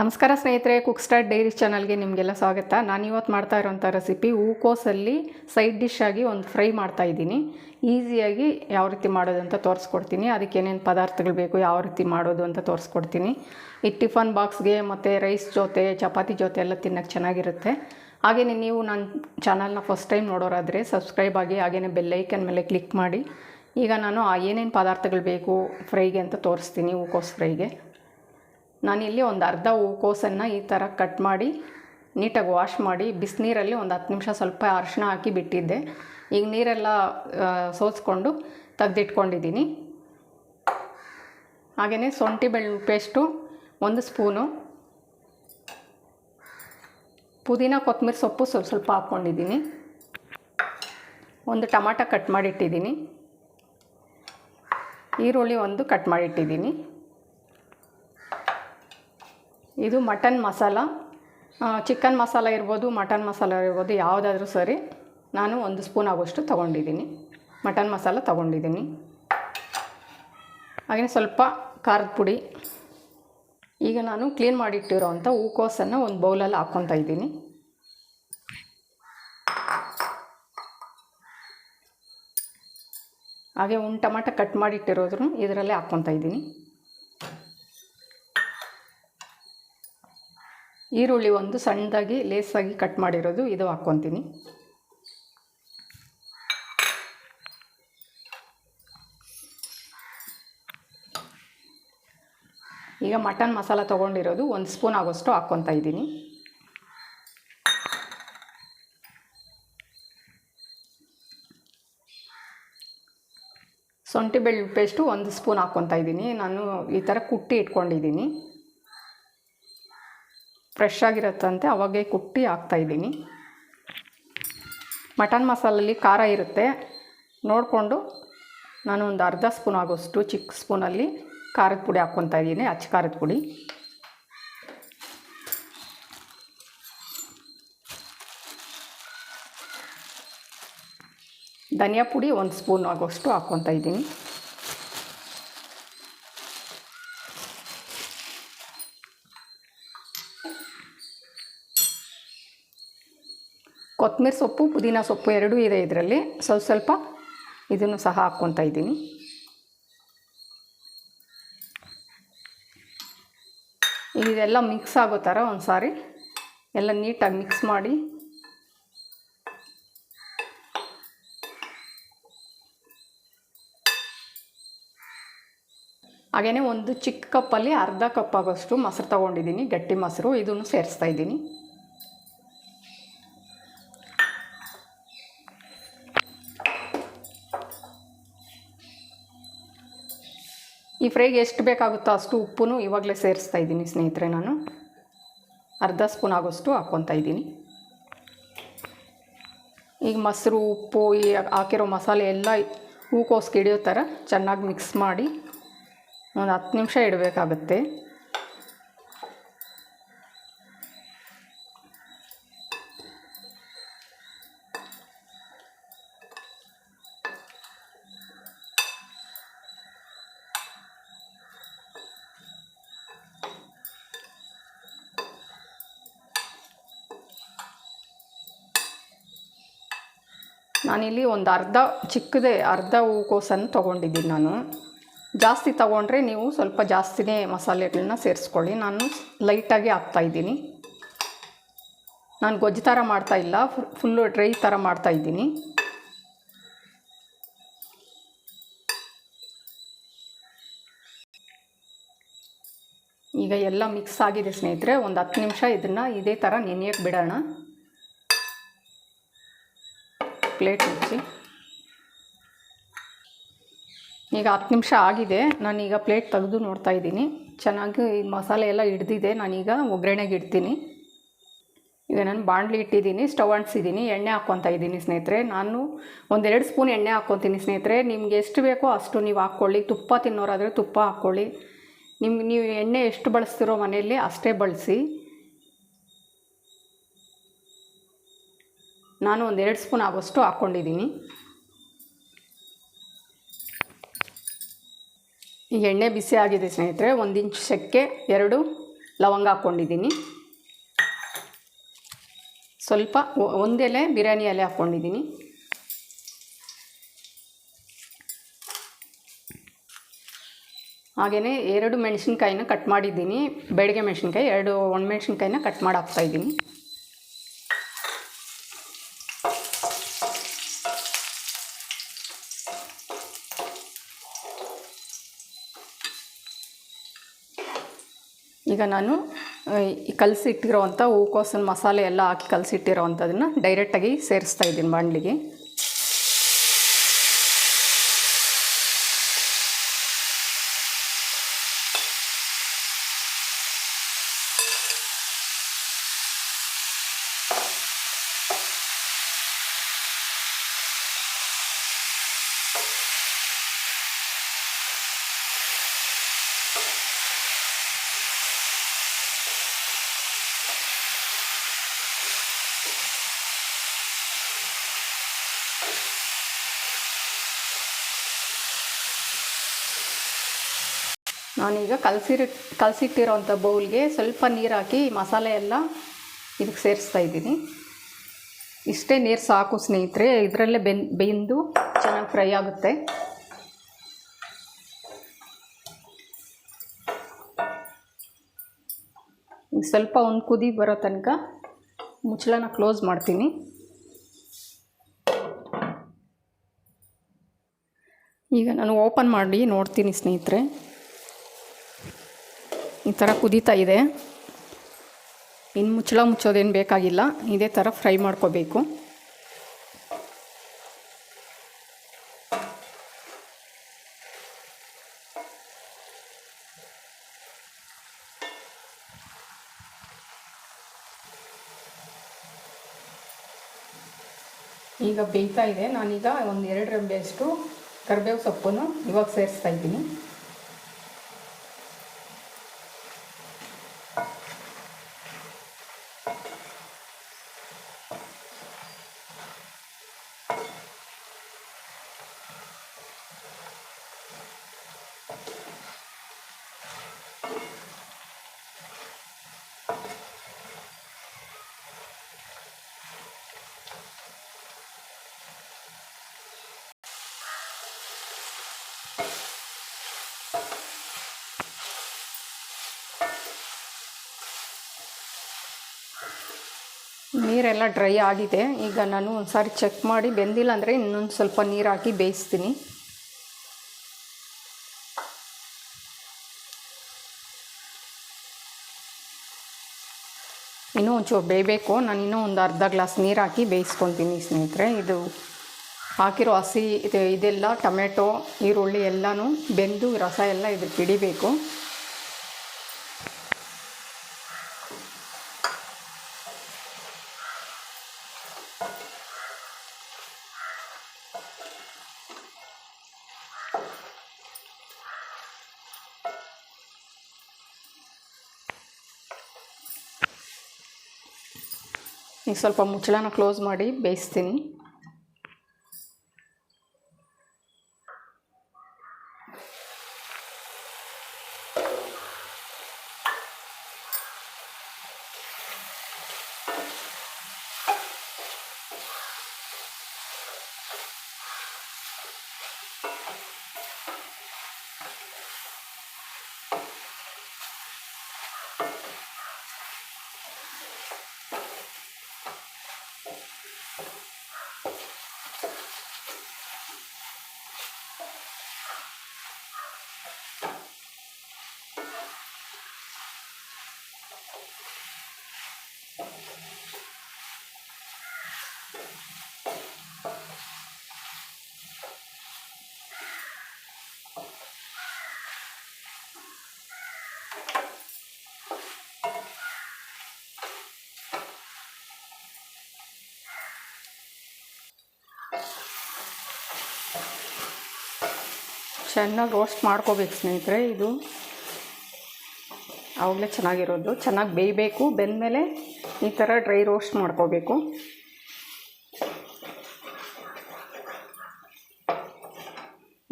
ನಮಸ್ಕಾರ ಸ್ನೇಹಿತರೆ cook start dairy ಚಾನಲ್ಗೆ ನಿಮಗೆಲ್ಲ ಸ್ವಾಗತ. ನಾನು ಇವತ್ತು ಮಾಡ್ತಾ ಇರೋಂಥ ರೆಸಿಪಿ ಹೂಕೋಸಲ್ಲಿ ಸೈಡ್ ಡಿಶ್ ಆಗಿ ಒಂದು ಫ್ರೈ ಮಾಡ್ತಾ ಇದ್ದೀನಿ. ಈಸಿಯಾಗಿ ಯಾವ ರೀತಿ ಮಾಡೋದು ಅಂತ ತೋರಿಸ್ಕೊಡ್ತೀನಿ. ಅದಕ್ಕೆ ಏನೇನು ಪದಾರ್ಥಗಳು ಬೇಕು, ಯಾವ ರೀತಿ ಮಾಡೋದು ಅಂತ ತೋರಿಸ್ಕೊಡ್ತೀನಿ. ಈ ಟಿಫನ್ ಬಾಕ್ಸ್ಗೆ ಮತ್ತು ರೈಸ್ ಜೊತೆ, ಚಪಾತಿ ಜೊತೆ ಎಲ್ಲ ತಿನ್ನೋಕ್ಕೆ ಚೆನ್ನಾಗಿರುತ್ತೆ. ಹಾಗೆಯೇ ನೀವು ನನ್ನ ಚಾನಲ್ನ ಫಸ್ಟ್ ಟೈಮ್ ನೋಡೋರಾದರೆ ಸಬ್ಸ್ಕ್ರೈಬ್ ಆಗಿ ಹಾಗೆಯೇ ಬೆಲ್ಲೈಕನ್ ಮೇಲೆ ಕ್ಲಿಕ್ ಮಾಡಿ. ಈಗ ನಾನು ಏನೇನು ಪದಾರ್ಥಗಳು ಬೇಕು ಫ್ರೈಗೆ ಅಂತ ತೋರಿಸ್ತೀನಿ ಹೂಕೋಸ್ ಫ್ರೈಗೆ ನಾನಿಲ್ಲಿ ಒಂದು ಅರ್ಧ ಹೂಕೋಸನ್ನು ಈ ಥರ ಕಟ್ ಮಾಡಿ ನೀಟಾಗಿ ವಾಶ್ ಮಾಡಿ ಬಿಸಿನೀರಲ್ಲಿ ಒಂದು ಹತ್ತು ನಿಮಿಷ ಸ್ವಲ್ಪ ಅರಿಶಿಣ ಹಾಕಿ ಬಿಟ್ಟಿದ್ದೆ. ಈಗ ನೀರೆಲ್ಲ ಸೋಸ್ಕೊಂಡು ತೆಗೆದಿಟ್ಕೊಂಡಿದ್ದೀನಿ. ಹಾಗೆಯೇ ಶುಂಠಿ ಬೆಳ್ಳುಳ್ಳಿ ಪೇಸ್ಟು, ಒಂದು ಸ್ಪೂನು ಪುದೀನ ಕೊತ್ತಂಬರಿ ಸೊಪ್ಪು ಸ್ವಲ್ಪ ಸ್ವಲ್ಪ ಹಾಕ್ಕೊಂಡಿದ್ದೀನಿ. ಒಂದು ಟಮಾಟ ಕಟ್ ಮಾಡಿಟ್ಟಿದ್ದೀನಿ. ಈರುಳ್ಳಿ ಒಂದು ಕಟ್ ಮಾಡಿಟ್ಟಿದ್ದೀನಿ. ಇದು ಮಟನ್ ಮಸಾಲ. ಚಿಕನ್ ಮಸಾಲ ಇರ್ಬೋದು, ಮಟನ್ ಮಸಾಲ ಇರ್ಬೋದು, ಯಾವುದಾದ್ರೂ ಸರಿ ನಾನು ಒಂದು ಸ್ಪೂನ್ ಆಗೋಷ್ಟು ತೊಗೊಂಡಿದ್ದೀನಿ. ಮಟನ್ ಮಸಾಲ ತೊಗೊಂಡಿದ್ದೀನಿ. ಹಾಗೆಯೇ ಸ್ವಲ್ಪ ಖಾರದ ಪುಡಿ. ಈಗ ನಾನು ಕ್ಲೀನ್ ಮಾಡಿಟ್ಟಿರೋವಂಥ ಹೂಕೋಸನ್ನು ಒಂದು ಬೌಲಲ್ಲಿ ಹಾಕ್ಕೊತಾ ಇದ್ದೀನಿ. ಹಾಗೆ ಒಂದು ಟಮಾಟ ಕಟ್ ಮಾಡಿಟ್ಟಿರೋದ್ರೂ ಇದರಲ್ಲೇ ಹಾಕ್ಕೊತಾ ಇದ್ದೀನಿ. ಈರುಳ್ಳಿ ಒಂದು ಸಣ್ಣದಾಗಿ ಲೇಸಾಗಿ ಕಟ್ ಮಾಡಿರೋದು, ಇದು ಹಾಕ್ಕೊತೀನಿ. ಈಗ ಮಟನ್ ಮಸಾಲ ತೊಗೊಂಡಿರೋದು ಒಂದು ಸ್ಪೂನ್ ಆಗೋಷ್ಟು ಹಾಕ್ಕೊತಾ ಇದ್ದೀನಿ. ಶುಂಠಿ ಬೆಳ್ಳುಳ್ಳಿ ಪೇಸ್ಟು ಒಂದು ಸ್ಪೂನ್ ಹಾಕ್ಕೊತಾ ಇದ್ದೀನಿ. ನಾನು ಈ ಥರ ಕುಟ್ಟಿ ಇಟ್ಕೊಂಡಿದ್ದೀನಿ. ಫ್ರೆಶ್ ಆಗಿರುತ್ತಂತೆ, ಅವಾಗೇ ಕುಟ್ಟಿ ಹಾಕ್ತಾಯಿದ್ದೀನಿ ಮಟನ್ ಮಸಾಲಲ್ಲಿ ಖಾರ ಇರುತ್ತೆ. ನೋಡಿಕೊಂಡು ನಾನು ಒಂದು ಅರ್ಧ ಸ್ಪೂನ್ ಆಗೋಷ್ಟು ಚಿಕ್ಕ ಸ್ಪೂನಲ್ಲಿ ಖಾರದ ಪುಡಿ ಹಾಕ್ಕೊತಾ ಇದ್ದೀನಿ ಅಚ್ಚ ಖಾರದ ಪುಡಿ. ಧನಿಯಾ ಪುಡಿ ಒಂದು ಸ್ಪೂನ್ ಆಗೋಷ್ಟು ಹಾಕ್ಕೊತಾ ಇದ್ದೀನಿ. ಕೊತ್ತಂಬರಿ ಸೊಪ್ಪು, ಪುದೀನ ಸೊಪ್ಪು ಎರಡೂ ಇದೆ ಇದರಲ್ಲಿ. ಸ್ವಲ್ಪ ಸ್ವಲ್ಪ ಇದನ್ನು ಸಹ ಹಾಕ್ಕೊತಾ ಇದ್ದೀನಿ. ಇದೆಲ್ಲ ಮಿಕ್ಸ್ ಆಗೋ ಥರ ಒಂದು ಸಾರಿ ಎಲ್ಲ ನೀಟಾಗಿ ಮಿಕ್ಸ್ ಮಾಡಿ. ಹಾಗೆಯೇ ಒಂದು ಚಿಕ್ಕ ಕಪ್ಪಲ್ಲಿ ಅರ್ಧ ಕಪ್ ಆಗೋಷ್ಟು ಮೊಸರು ತೊಗೊಂಡಿದ್ದೀನಿ, ಗಟ್ಟಿ ಮೊಸರು. ಇದನ್ನು ಸೇರಿಸ್ತಾ ಇದ್ದೀನಿ. ಫ್ರೈಗೆ ಎಷ್ಟು ಬೇಕಾಗುತ್ತೋ ಅಷ್ಟು ಉಪ್ಪು ಇವಾಗಲೇ ಸೇರಿಸ್ತಾ ಇದ್ದೀನಿ ಸ್ನೇಹಿತರೆ ನಾನು. ಅರ್ಧ ಸ್ಪೂನ್ ಆಗೋಷ್ಟು ಹಾಕ್ಕೊತಾ ಇದ್ದೀನಿ. ಈಗ ಮೊಸರು, ಉಪ್ಪು, ಈ ಹಾಕಿರೋ ಮಸಾಲೆ ಎಲ್ಲ ಹೂಕೋಸ್ಗೆ ಹಿಡಿಯೋ ಥರ ಚೆನ್ನಾಗಿ ಮಿಕ್ಸ್ ಮಾಡಿ ಒಂದು ಹತ್ತು ನಿಮಿಷ ಇಡಬೇಕಾಗತ್ತೆ. ನಾನಿಲ್ಲಿ ಒಂದು ಅರ್ಧ ಚಿಕ್ಕದೇ ಅರ್ಧ ಹೂಕೋಸನ್ನು ತೊಗೊಂಡಿದ್ದೀನಿ ನಾನು. ಜಾಸ್ತಿ ತೊಗೊಂಡ್ರೆ ನೀವು ಸ್ವಲ್ಪ ಜಾಸ್ತಿನೇ ಮಸಾಲೆಗಳನ್ನ ಸೇರಿಸ್ಕೊಳ್ಳಿ. ನಾನು ಲೈಟಾಗಿ ಹಾಕ್ತಾಯಿದ್ದೀನಿ ನಾನು ಗೊಜ್ಜು ಥರ ಮಾಡ್ತಾ ಇಲ್ಲ ಫುಲ್ಲು ಡ್ರೈ ಥರ ಮಾಡ್ತಾ ಇದ್ದೀನಿ. ಈಗ ಎಲ್ಲ ಮಿಕ್ಸ್ ಆಗಿದೆ ಸ್ನೇಹಿತರೆ, ಒಂದು ಹತ್ತು ನಿಮಿಷ ಇದನ್ನು ಇದೇ ಥರ ನೆನೆಯೋಕ್ಕೆ ಬಿಡೋಣ. ಪ್ಲೇಟ್ ಮುಚ್ಚಿ. ಈಗ ಹತ್ತು ನಿಮಿಷ ಆಗಿದೆ. ನಾನೀಗ ಪ್ಲೇಟ್ ತೆಗೆದು ನೋಡ್ತಾ ಇದ್ದೀನಿ. ಚೆನ್ನಾಗಿ ಮಸಾಲೆ ಎಲ್ಲ ಹಿಡ್ದಿದೆ. ನಾನೀಗ ಒಗ್ಗರಣೆಗೆ ಇಡ್ತೀನಿ. ಈಗ ನಾನು ಬಾಣಲಿ ಇಟ್ಟಿದ್ದೀನಿ. ಸ್ಟವ್ ಅಂಟಿಸಿದ್ದೀನಿ. ಎಣ್ಣೆ ಹಾಕ್ಕೊತಾ ಇದ್ದೀನಿ ಸ್ನೇಹಿತರೆ. ನಾನು ಒಂದೆರಡು ಸ್ಪೂನ್ ಎಣ್ಣೆ ಹಾಕ್ಕೊತೀನಿ ಸ್ನೇಹಿತರೆ. ನಿಮ್ಗೆ ಎಷ್ಟು ಬೇಕೋ ಅಷ್ಟು ನೀವು ಹಾಕ್ಕೊಳ್ಳಿ. ತುಪ್ಪ ತಿನ್ನೋರಾದರೆ ತುಪ್ಪ ಹಾಕ್ಕೊಳ್ಳಿ. ನಿಮ್ಗೆ ನೀವು ಎಣ್ಣೆ ಎಷ್ಟು ಬಳಸ್ತಿರೋ ಮನೆಯಲ್ಲಿ ಅಷ್ಟೇ ಬಳಸಿ. ನಾನು ಒಂದು ಎರಡು ಸ್ಪೂನ್ ಆಗೋಷ್ಟು ಹಾಕ್ಕೊಂಡಿದ್ದೀನಿ. ಈಗ ಎಣ್ಣೆ ಬಿಸಿ ಆಗಿದೆ ಸ್ನೇಹಿತರೆ, ಒಂದು ಇಂಚು ಚಕ್ಕೆ ಎರಡು ಲವಂಗ ಹಾಕ್ಕೊಂಡಿದ್ದೀನಿ. ಸ್ವಲ್ಪ ಒಂದೆಲೆ ಬಿರಿಯಾನಿ ಎಲೆ ಹಾಕ್ಕೊಂಡಿದ್ದೀನಿ. ಹಾಗೆಯೇ ಎರಡು ಮೆಣಸಿನ್ಕಾಯಿನ ಕಟ್ ಮಾಡಿದ್ದೀನಿ ಬೆಳಗ್ಗೆ ಮೆಣಸಿನ್ಕಾಯಿ, ಎರಡು ಒಣಮೆಣ್ಸಿನ್ಕಾಯಿನ ಕಟ್ ಮಾಡಿ ಹಾಕ್ತಾಯಿದ್ದೀನಿ ಈಗ ನಾನು ಈ ಕಲಸಿಟ್ಟಿರೋವಂಥ ಹೂಕೋಸಿನ ಮಸಾಲೆ ಎಲ್ಲ ಹಾಕಿ ಕಲಸಿಟ್ಟಿರೋವಂಥದ್ದನ್ನು ಡೈರೆಕ್ಟಾಗಿ ಸೇರಿಸ್ತಾ ಇದ್ದೀನಿ ಬಾಣಲಿಗೆ ನಾನೀಗ ಕಲಸಿರಿ, ಕಲಸಿಟ್ಟಿರೋಂಥ ಬೌಲ್ಗೆ ಸ್ವಲ್ಪ ನೀರು ಹಾಕಿ ಮಸಾಲೆ ಎಲ್ಲ ಇದಕ್ಕೆ ಸೇರಿಸ್ತಾ ಇದ್ದೀನಿ. ಇಷ್ಟೇ ನೀರು ಸಾಕು ಸ್ನೇಹಿತರೆ, ಇದರಲ್ಲೇ ಬೆನ್, ಬೆಂದು ಚೆನ್ನಾಗಿ ಫ್ರೈ ಆಗುತ್ತೆ. ಸ್ವಲ್ಪ ಒಂದು ಕುದಿ ಬರೋ ತನಕ ಮುಚ್ಚಳನ ಕ್ಲೋಸ್ ಮಾಡ್ತೀನಿ. ಈಗ ನಾನು ಓಪನ್ ಮಾಡಿ ನೋಡ್ತೀನಿ ಸ್ನೇಹಿತರೆ. ಈ ಥರ ಕುದೀತಾ ಇದೆ. ಇನ್ನು ಮುಚ್ಚಳ ಮುಚ್ಚೋದೇನು ಬೇಕಾಗಿಲ್ಲ. ಇದೇ ಥರ ಫ್ರೈ ಮಾಡ್ಕೋಬೇಕು. ಈಗ ಬೇಯ್ತಾ ಇದೆ. ನಾನೀಗ ಒಂದು ಎರಡು ರೆಂಬೆಯಷ್ಟು ಕರಿಬೇವು ಸೊಪ್ಪನ್ನು ಇವಾಗ ಸೇರಿಸ್ತಾ ಇದ್ದೀನಿ. ನೀರೆಲ್ಲ ಡ್ರೈ ಆಗಿದೆ. ಈಗ ನಾನು ಒಂದು ಸಾರಿ ಚೆಕ್ ಮಾಡಿ, ಬೆಂದಿಲ್ಲ ಅಂದರೆ ಇನ್ನೊಂದು ಸ್ವಲ್ಪ ನೀರು ಹಾಕಿ ಬೇಯಿಸ್ತೀನಿ. ಇನ್ನೂ ಒಂಚೂರು ಬೇಯಬೇಕು. ನಾನು ಇನ್ನೂ ಒಂದು ಅರ್ಧ ಗ್ಲಾಸ್ ನೀರು ಹಾಕಿ ಬೇಯಿಸ್ಕೊತೀನಿ ಸ್ನೇಹಿತರೆ. ಇದು ಹಾಕಿರೋ ಹಸಿ, ಇದು ಇದೆಲ್ಲ ಟೊಮೆಟೊ, ಈರುಳ್ಳಿ ಎಲ್ಲನೂ ಬೆಂದು ರಸ ಎಲ್ಲ ಇದಕ್ಕೆ ಹಿಡಿಬೇಕು ಈಗ ಸ್ವಲ್ಪ ಮುಚ್ಚಳನ ಕ್ಲೋಸ್ ಮಾಡಿ ಬೇಯಿಸ್ತೀನಿ. ಚೆನ್ನಾಗಿ ರೋಸ್ಟ್ ಮಾಡ್ಕೋಬೇಕು ಸ್ನೇಹಿತರೆ ಇದು. ಆವಾಗಲೇ ಚೆನ್ನಾಗಿರೋದು. ಚೆನ್ನಾಗಿ ಬೇಯಬೇಕು. ಬೆಂದಮೇಲೆ ಈ ಥರ ಡ್ರೈ ರೋಸ್ಟ್ ಮಾಡ್ಕೋಬೇಕು.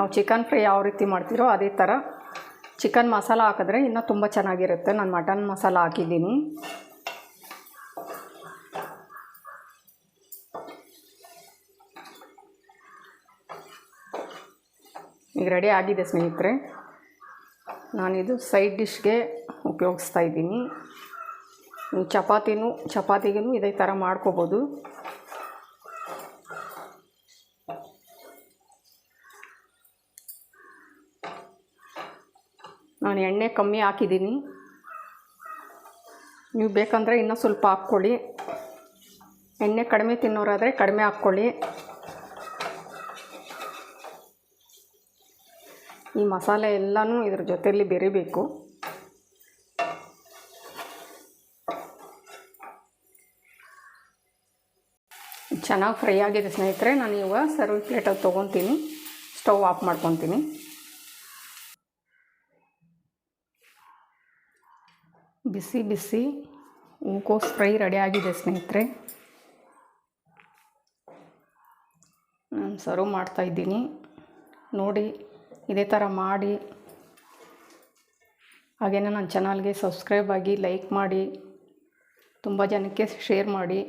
ನಾವು ಚಿಕನ್ ಫ್ರೈ ಯಾವ ರೀತಿ ಮಾಡ್ತೀರೋ ಅದೇ ಥರ ಚಿಕನ್ ಮಸಾಲ ಹಾಕಿದ್ರೆ ಇನ್ನೂ ತುಂಬ ಚೆನ್ನಾಗಿರುತ್ತೆ. ನಾನು ಮಟನ್ ಮಸಾಲ ಹಾಕಿದ್ದೀನಿ. ಈಗ ರೆಡಿ ಆಗಿದೆ ಸ್ನೇಹಿತರೆ. ನಾನಿದು ಸೈಡ್ ಡಿಶ್ಗೆ ಉಪಯೋಗಿಸ್ತಾ ಇದ್ದೀನಿ. ಚಪಾತಿನೂ ಚಪಾತಿಗೂ ಇದೇ ಥರ ಮಾಡ್ಕೋಬೋದು. ನಾನು ಎಣ್ಣೆ ಕಮ್ಮಿ ಹಾಕಿದ್ದೀನಿ. ನೀವು ಬೇಕಂದರೆ ಇನ್ನೂ ಸ್ವಲ್ಪ ಹಾಕ್ಕೊಳ್ಳಿ. ಎಣ್ಣೆ ಕಡಿಮೆ ತಿನ್ನೋರಾದರೆ ಕಡಿಮೆ ಹಾಕ್ಕೊಳ್ಳಿ. ಈ ಮಸಾಲೆ ಎಲ್ಲನೂ ಇದ್ರ ಜೊತೆಯಲ್ಲಿ ಬೆರಿಬೇಕು. ಚೆನ್ನಾಗಿ ಫ್ರೈ ಆಗಿದೆ ಸ್ನೇಹಿತರೆ, ನಾನು ಇವಾಗ ಸರ್ವಿಂಗ್ ಪ್ಲೇಟಲ್ಲಿ ತೊಗೊತೀನಿ. ಸ್ಟವ್ ಆಫ್ ಮಾಡ್ಕೊತೀನಿ. ಬಿಸಿ ಬಿಸಿ ಹೂಕೋಸ್ ಫ್ರೈ ರೆಡಿ ಆಗಿದೆ ಸ್ನೇಹಿತರೆ. ನಾನು ಸರ್ವ್ ಮಾಡ್ತಾಯಿದ್ದೀನಿ ನೋಡಿ, ಇದೇ ಥರ ಮಾಡಿ. ಹಾಗೆಯೇ ನನ್ನ ಚಾನಲ್ಗೆ ಸಬ್ಸ್ಕ್ರೈಬ್ ಆಗಿ ಲೈಕ್ ಮಾಡಿ. ತುಂಬ ಜನಕ್ಕೆ ಶೇರ್ ಮಾಡಿ.